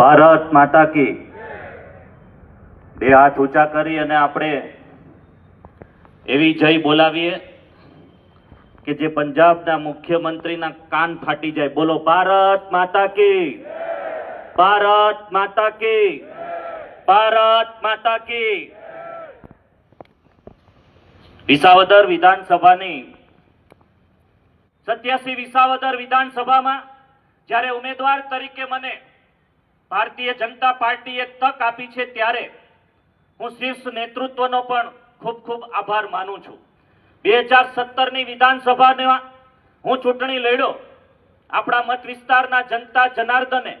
ભારત માતા કી. બે હાથ ઊંચા કરી અને આપણે એવી જય બોલાવીએ કે જે પંજાબના મુખ્યમંત્રીના કાન ફાટી જાય. બોલો, ભારત માતા કી. ભારત માતા કી. ભારત માતા કી. વિસાવદર વિધાનસભાની સત્યાસી વિસાવદર વિધાનસભામાં જ્યારે ઉમેદવાર તરીકે મને ભારતીય જનતા પાર્ટીએ તક આપી છે ત્યારે હું શીર્ષ નેતૃત્વનો પણ ખૂબ ખૂબ આભાર માનું છું. બે હજાર સત્તરની વિધાનસભામાં હું ચૂંટણી લડ્યો. આપણા મત વિસ્તારના જનતા જનાર્દને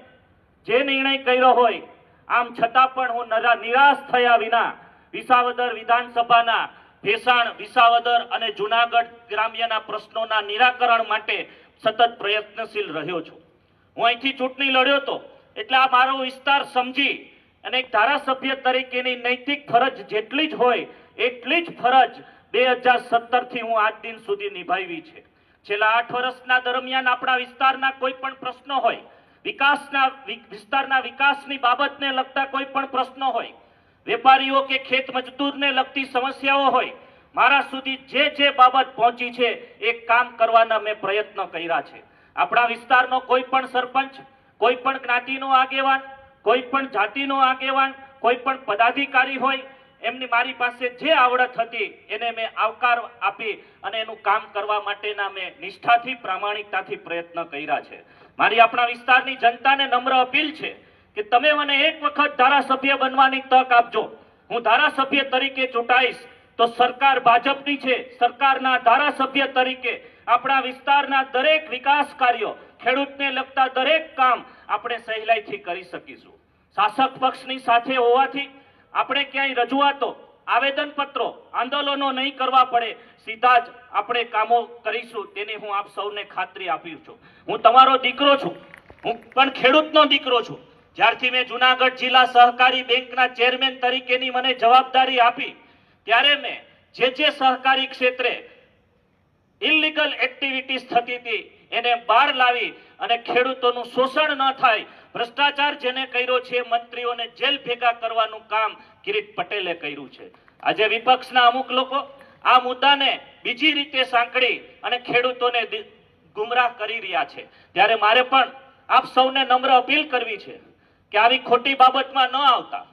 જે નિર્ણય કર્યો હોય, આમ છતાં પણ હું નરા- નિરાશ થયા વિના વિસાવદર વિધાનસભાના ભેસાણ, વિસાવદર અને જુનાગઢ ગ્રામ્યના પ્રશ્નોના નિરાકરણ માટે સતત પ્રયત્નશીલ રહ્યો છું. હું અહીંથી ચૂંટણી લડ્યો હતો એટલે આ મારો વિસ્તાર સમજી અને એક ધારાસભ્ય તરીકેની નૈતિક ફરજ જેટલી જ હોય, એટલી જ ફરજ બે હજાર સત્તરથી હું આજ દિન સુધી નિભાવી છે. છેલ્લા આઠ વર્ષના દરમિયાન આપણા વિસ્તારના કોઈ પણ પ્રશ્નો હોય, વિકાસના વિસ્તારના વિકાસની બાબતને લગતા કોઈ પણ પ્રશ્નો હોય, વેપારીઓ કે ખેત મજદૂરને લગતી સમસ્યાઓ હોય, મારા સુધી જે જે બાબત પહોંચી છે એ કામ કરવાના મેં પ્રયત્ન કર્યા છે. આપણા વિસ્તારનો કોઈ પણ સરપંચ કોઈ પણ જ્ઞાતિનો આગેવાન, કોઈ પણ જાતિનો આગેવાન, કોઈ પણ પદાધિકારી હોય, એમની મારી પાસે જે આવડત હતી એને મેં આવકાર આપી અને એનું કામ કરવા માટેના મેં નિષ્ઠાથી, પ્રામાણિકતાથી પ્રયત્ન કર્યા છે. મારી આપણા વિસ્તારની જનતાને નમ્ર અપીલ છે કે તમે મને એક વખત ધારાસભ્ય બનવાની તક આપજો. હું ધારાસભ્ય તરીકે ચૂંટાઈશ તો સરકાર ભાજપની છે, સરકારના ધારાસભ્ય તરીકે આપણા વિસ્તારના દરેક વિકાસ કાર્યો ખેડૂતને લગતા દરેક કામ આપણે સહેલાઈથી કરી શકીશું. શાસક પક્ષની સાથે હોવાથી આપણે ક્યાંય રજૂઆતો, આવેદનપત્રો, આંદોલનો નહીં કરવા પડે, સીધા જ આપણે કામો કરીશું તેની હું આપ સૌને ખાતરી આપી છું. હું તમારો દીકરો છું. હું પણ ખેડૂતનો દીકરો છું. જ્યારથી મેં જુનાગઢ જિલ્લા સહકારી બેંકના ચેરમેન તરીકેની મને જવાબદારી આપી, ત્યારે મેં જે જે સહકારી ક્ષેત્રે ઇલીગલ એક્ટિવિટીઝ થતી હતી. એને બહાર લાવી અને ખેડૂતોનું શોષણ ન થાય. ભ્રષ્ટાચાર જેને કર્યો છે, મંત્રીઓને જેલ ભેગા કરવાનું કામ કિરીટ પટેલે કર્યું છે. આજે વિપક્ષના અમુક લોકો આ મુદ્દાને બીજી રીતે સાંકળી અને ખેડૂતોને ગુમરાહ કરી રહ્યા છે. ત્યારે મારે પણ આપ સૌને નમ્ર અપીલ કરવી છે કે આવી ખોટી બાબતમાં ન આવતા.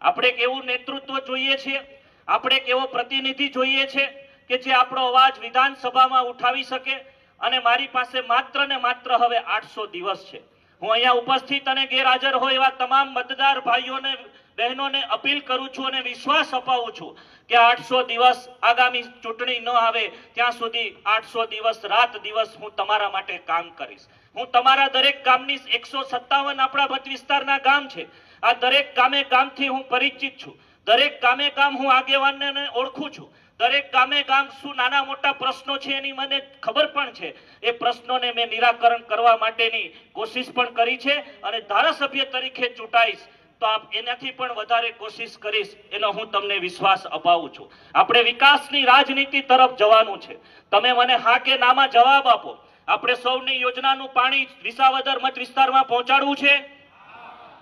આપણે એક એવું નેતૃત્વ જોઈએ છીએ આપણે એક એવો પ્રતિનિધિ જોઈએ છે કે જે આપણો અવાજ વિધાનસભામાં ઉઠાવી શકે અને મારી પાસે માત્ર ને માત્ર હવે આઠસો દિવસ છે. હું અહીંયા ઉપસ્થિત અને ગેરહાજર હોય એવા તમામ મતદાર ભાઈઓને, બહેનોને અપીલ કરું છું અને વિશ્વાસ અપાવું છું કે આઠસો દિવસ આગામી ચૂંટણી ન આવે ત્યાં સુધી આઠસો દિવસ, રાત દિવસ હું તમારા માટે કામ કરીશ. હું તમારા દરેક ગામની એકસો સત્તાવન આપણા મત વિસ્તારના ગામ છે. આ દરેક ગામે ગામથી હું પરિચિત છું. દરેક ગામે ગામ હું આગેવાનને ઓળખું છું. દરેક ગામે ગામ શું નાના મોટા પ્રશ્નો છે એની મને ખબર પણ છે. એ પ્રશ્નોને મેં નિરાકરણ કરવા માટેની કોશિશ પણ કરી છે અને ધારાસભ્ય તરીકે ચૂંટાઈશ તો આપ એનાથી પણ વધારે કોશિશ કરીશ એનો હું તમને વિશ્વાસ અપાવું છું. આપણે વિકાસની રાજનીતિ તરફ જવાનું છે. તમે મને હા કે નામાં જવાબ આપો. આપણે સૌની યોજનાનું પાણી વિસાવદર મત વિસ્તારમાં પહોંચાડવું છે?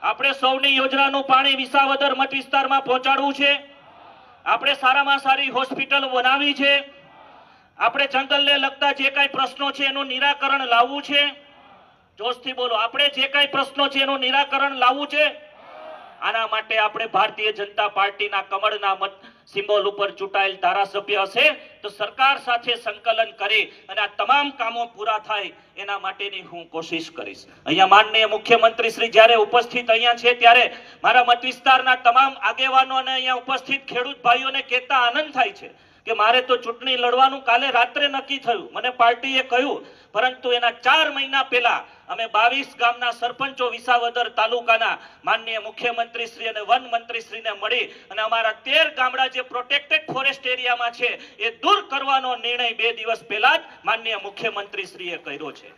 આપણે સૌની યોજનાનું પાણી વિસાવદર મત વિસ્તારમાં પહોંચાડવું છે? આપણે સારામાં સારી હોસ્પિટલ બનાવી છે. આપણે જંગલને લગતા જે કાંઈ પ્રશ્નો છે એનું નિરાકરણ લાવવું છે. જોશથી બોલો, આપણે જે કાંઈ પ્રશ્નો છે એનું નિરાકરણ લાવવું છે? આના માટે આપણે ભારતીય જનતા પાર્ટીના કમળના મત સિમ્બોલ ઉપર ચૂંટાયેલ ધારાસભ્ય હશે, તો સરકાર સાથે સંકલન કરી અને આ તમામ કામો પૂરા થાય એના માટેની હું કોશિશ કરીશ. અહીંયા માનનીય મુખ્યમંત્રી શ્રી જ્યારે ઉપસ્થિત અહીંયા છે ત્યારે મારા મત વિસ્તારના તમામ આગેવાનો અને અહીંયા ઉપસ્થિત ખેડૂત ભાઈઓને કહેતા આનંદ થાય છે કે મારે તો ચૂંટણી લડવાનું કાલે રાત્રે નક્કી થયું. મને પાર્ટીએ કહ્યું, પરંતુ એના ચાર મહિના પહેલા અમે બાવીસ ગામના સરપંચો વિસાવદર તાલુકાના માનનીય મુખ્યમંત્રી શ્રી અને વન મંત્રી શ્રીને મળી અને અમારા તેર ગામડા જે પ્રોટેક્ટેડ ફોરેસ્ટ એરિયામાં છે, એ દૂર કરવાનો નિર્ણય બે દિવસ પહેલા જ માનનીય મુખ્યમંત્રી શ્રીએ કર્યો છે.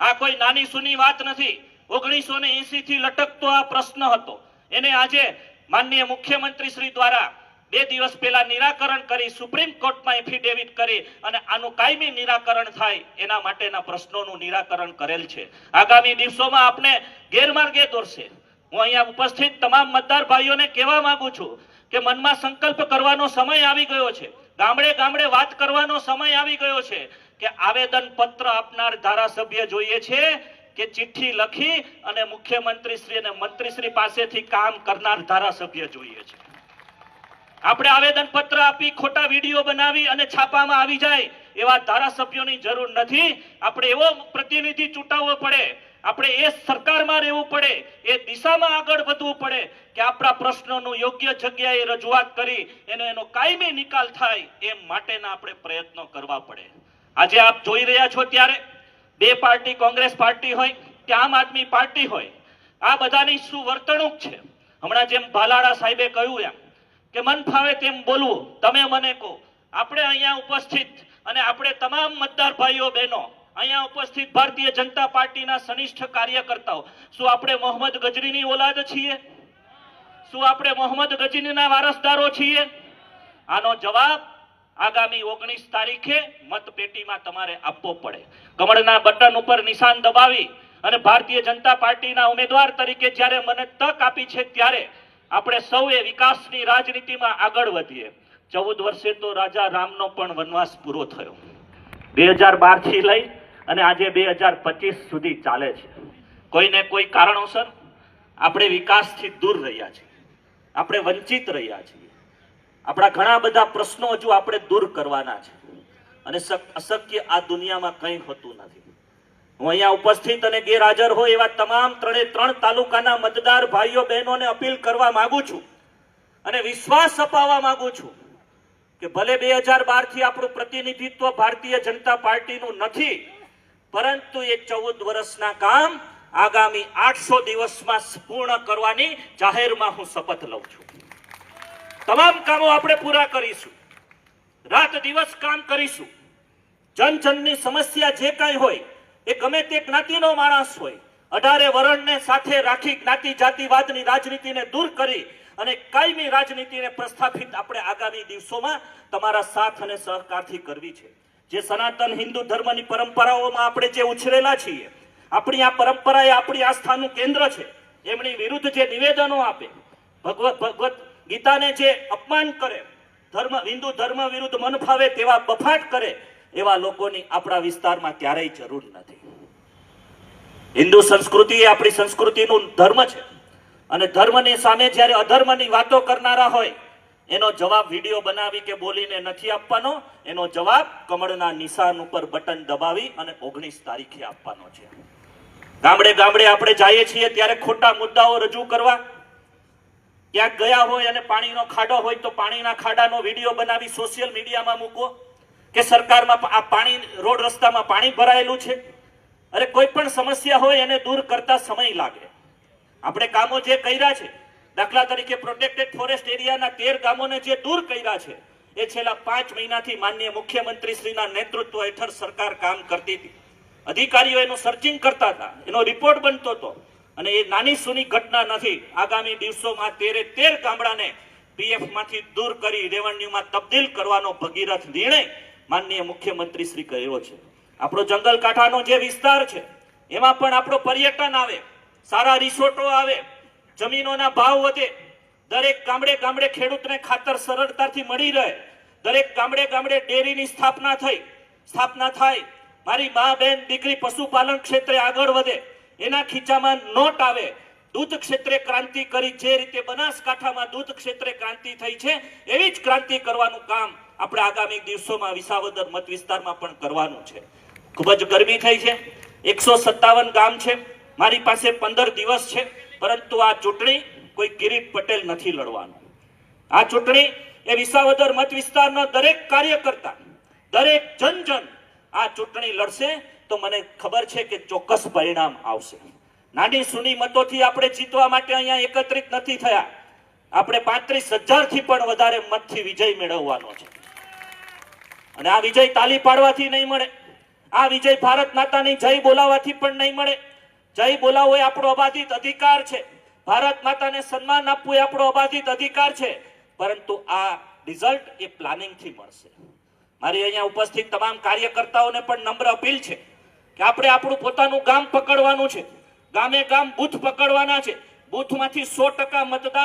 આ કોઈ નાની સુની વાત નથી. ઓગણીસો ને એસી થી લટકતો આ પ્રશ્ન હતો. એને આજે માનનીય મુખ્યમંત્રી શ્રી દ્વારા બે દિવસ પહેલા નિરાકરણ કરી સુપ્રીમ કોર્ટમાં એફિડેવિટ કરી અને આનું કાયમી નિરાકરણ થાય એના માટેના પ્રશ્નોનું નિરાકરણ કરેલ છે. આગામી દિવસોમાં આપણે ગેરમાર્ગે દોરશે. હું અહીંયા ઉપસ્થિત તમામ મતદાર ભાઈઓને કહેવા માંગુ છું કે મનમાં સંકલ્પ કરવાનો સમય આવી ગયો છે. ગામડે ગામડે વાત કરવાનો સમય આવી ગયો છે કે આવેદન પત્ર આપનાર ધારાસભ્ય જોઈએ છે કે ચિઠ્ઠી લખી અને મુખ્યમંત્રી શ્રી અને મંત્રીશ્રી પાસેથી કામ કરનાર ધારાસભ્ય જોઈએ છે. આપણે આવેદન પત્ર આપી, ખોટા વીડિયો બનાવી અને છાપામાં આવી જાય એવા ધારાસભ્યોની જરૂર નથી. આપણે એવો પ્રતિનિધિ ચૂંટાવવો પડે. આપણે એ સરકારમાં રહેવું પડે. એ દિશામાં આગળ વધવું પડે કે આપણા પ્રશ્નોનું યોગ્ય જગ્યાએ રજૂઆત કરી એનો એનો કાયમી નિકાલ થાય એમ માટેના આપણે પ્રયત્નો કરવા પડે. આજે આપ જોઈ રહ્યા છો ત્યારે બે પાર્ટી કોંગ્રેસ પાર્ટી હોય, કે આમ આદમી પાર્ટી હોય, આ બધાની શું વર્તણૂક છે. હમણાં જેમ ભાલાડા સાહેબે કહ્યું એમ કે મન ફાવે તેમ બોલવું. તમે મને કહો. આપણે અહીંયા ઉપસ્થિત અને આપણે તમામ મતદાર ભાઈઓ બહેનો અહીંયા ઉપસ્થિત ભારતીય જનતા પાર્ટીના સનિષ્ઠ કાર્યકર્તાઓ, શું આપણે મોહમ્મદ ગજરીની ઓલાદ છીએ? શું આપણે મોહમ્મદ ગજરીના વારસદારો છીએ? આનો જવાબ આગામી ઓગણીસ તારીખે મતપેટીમાં તમારે આપવો પડે. કમળના બટન ઉપર નિશાન દબાવી અને ભારતીય જનતા પાર્ટીના ઉમેદવાર તરીકે જ્યારે મને તક આપી છે ત્યારે આપણે સૌએ વિકાસની રાજનીતિમાં આગળ વધીએ. ચૌદ વર્ષે તો રાજા રામનો પણ વનવાસ પૂરો થયો. બે હજાર બારથી લઈ અને આજે બે હજાર પચીસ સુધી ચાલે છે. કોઈને કોઈ કારણોસર આપણે વિકાસથી દૂર રહ્યા છીએ. આપણે વંચિત રહ્યા છીએ. આપણા ઘણા બધા પ્રશ્નો હજુ આપણે દૂર કરવાના છે. અને શક- અશક્ય આ દુનિયામાં કંઈ હોતું નથી. હું અહીંયા ઉપસ્થિત અને ગેરહાજર હોય એવા તમામ ત્રણે ત્રણ તાલુકાના મતદાર ભાઈઓ, બહેનોને અપીલ કરવા માંગુ છું અને વિશ્વાસ અપાવવા માંગુ છું કે ભલે બે હજાર બારથી આપણું પ્રતિનિધિત્વ ભારતીય જનતા પાર્ટીનું નથી, પરંતુ એ ચૌદ વર્ષના કામ આગામી આઠસો દિવસમાં પૂર્ણ કરવાની જાહેરમાં હું શપથ લઉં છું. તમામ કામો આપણે પૂરા કરીશું. રાત દિવસ કામ કરીશું. જન જનની સમસ્યા જે કાંઈ હોય એ ગમે તે જ્ઞાતિનો માણસ હોય, અઢારે વરણને સાથે રાખી જ્ઞાતિ જાતિવાદની રાજનીતિને દૂર કરી અને કાયમી રાજનીતિને પ્રસ્થાપિત આપણે આગામી દિવસોમાં તમારા સાથ અને સહકારથી કરવી છે. જે સનાતન હિન્દુ ધર્મની પરંપરાઓમાં આપણે જે ઉછરેલા છીએ, આપણી આ પરંપરા એ આપણી આસ્થાનું કેન્દ્ર છે. એમની વિરુદ્ધ જે નિવેદનો આપે, ભગવત ભગવત ગીતાને જે અપમાન કરે, ધર્મ, હિન્દુ ધર્મ વિરુદ્ધ મન ફાવે તેવા બફાટ કરે એવા લોકોની આપણા વિસ્તારમાં ક્યારેય જરૂર નથી. હિન્દુ સંસ્કૃતિ એ આપણી સંસ્કૃતિનું ધર્મ છે. અને ધર્મની સામે જ્યારે અધર્મની વાતો કરનારા હોય, એનો જવાબ વીડિયો બનાવી કે બોલીને નથી આપવાનો, એનો જવાબ કમળના નિશાન ઉપર બટન દબાવી અને ઓગણીસ તારીખે આપવાનો છે. ગામડે ગામડે આપણે જઈએ છીએ ત્યારે ખોટા મુદ્દાઓ રજૂ કરવા. ક્યાંક ગયા હોય અને પાણીનો ખાડો હોય તો પાણીના ખાડાનો વીડિયો બનાવી સોશિયલ મીડિયામાં મૂકો કે સરકારમાં આ પાણી, રોડ રસ્તામાં પાણી ભરાયેલું છે? અરે કોઈ પણ સમસ્યા હોય એને દૂર કરતા સમય લાગે. આપણે કામો જે કર્યા છે, દાખલા તરીકે પ્રોટેક્ટેડ ફોરેસ્ટ એરિયાના તેર ગામોને જે દૂર કર્યા છે, એ છેલ્લા પાંચ મહિનાથી માન્ય મુખ્યમંત્રી શ્રીના નેતૃત્વ હેઠળ સરકાર કામ કરતી હતી. અધિકારીઓ એનું સર્ચિંગ કરતા હતા, એનો રિપોર્ટ બનતો હતો. અને એ નાની સૂની ઘટના નથી, આગામી દિવસોમાં તેરે તેર ગામડાને પીએફમાંથી દૂર કરી રેવન્યુમાં તબદીલ કરવાનો ભગીરથ નિર્ણય માનનીય મુખ્યમંત્રી શ્રી કર્યો છે. આપણો જંગલ કાંઠાનો જે વિસ્તાર છે, એમાં પણ આપણો પર્યટન આવે, સારા રિસોર્ટો આવે, જમીનોના ભાવ વધે, દરેક ગામડે ગામડે ખેડૂતને ખાતર સરળતાથી મળી રહે, દરેક ગામડે ગામડે ડેરીની સ્થાપના થઈ, સ્થાપના થાય, મારી મા બેન દીકરી પશુપાલન ક્ષેત્રે આગળ વધે, એના ખીચામાં નોટ આવે દૂધ ક્ષેત્રે ક્રાંતિ કરી જે રીતે બનાસકાંઠામાં દૂધ ક્ષેત્રે ક્રાંતિ થઈ છે, એવી જ ક્રાંતિ કરવાનું કામ આપણે આગામી દિવસોમાં વિસાવદર મત વિસ્તારમાં પણ કરવાનું છે. ખૂબ જ ગરમી થઈ છે. એકસો ગામ છે. મારી પાસે પંદર દિવસ છે, પરંતુ આ ચૂંટણી કોઈ કિરીટ પટેલ નથી લડવાનું. આ ચૂંટણી એ વિસાવદર મત વિસ્તારના દરેક કાર્યકર્તા, દરેક જન જન આ ચૂંટણી લડશે તો મને ખબર છે કે ચોક્કસ પરિણામ આવશે. નાની સુની મતોથી આપણે જીતવા માટે અહીંયા એકત્રિત નથી થયા. આપણે પાંત્રીસ હજારથી પણ વધારે મતથી વિજય મેળવવાનો છે. અને આ વિજય તાલી પાડવાથી નહીં મળે. આ વિજય ભારત માતાની જય બોલાવવાથી પણ નહીં મળે. જય બોલાવવો એ આપણો અબાધિત અધિકાર છે. ભારત માતાને સન્માન આપવું એ આપણો અબાધિત અધિકાર છે. પરંતુ આ રિઝલ્ટ એ પ્લાનિંગથી મળશે. મારી અહીંયા ઉપસ્થિત તમામ કાર્યકર્તાઓને પણ નમ્ર અપીલ છે કે આપણે આપણું પોતાનું ગામ પકડવાનું છે. ગામે ગામ બૂથ પકડવાના છે. બૂથમાંથી સો ટકા મતદાન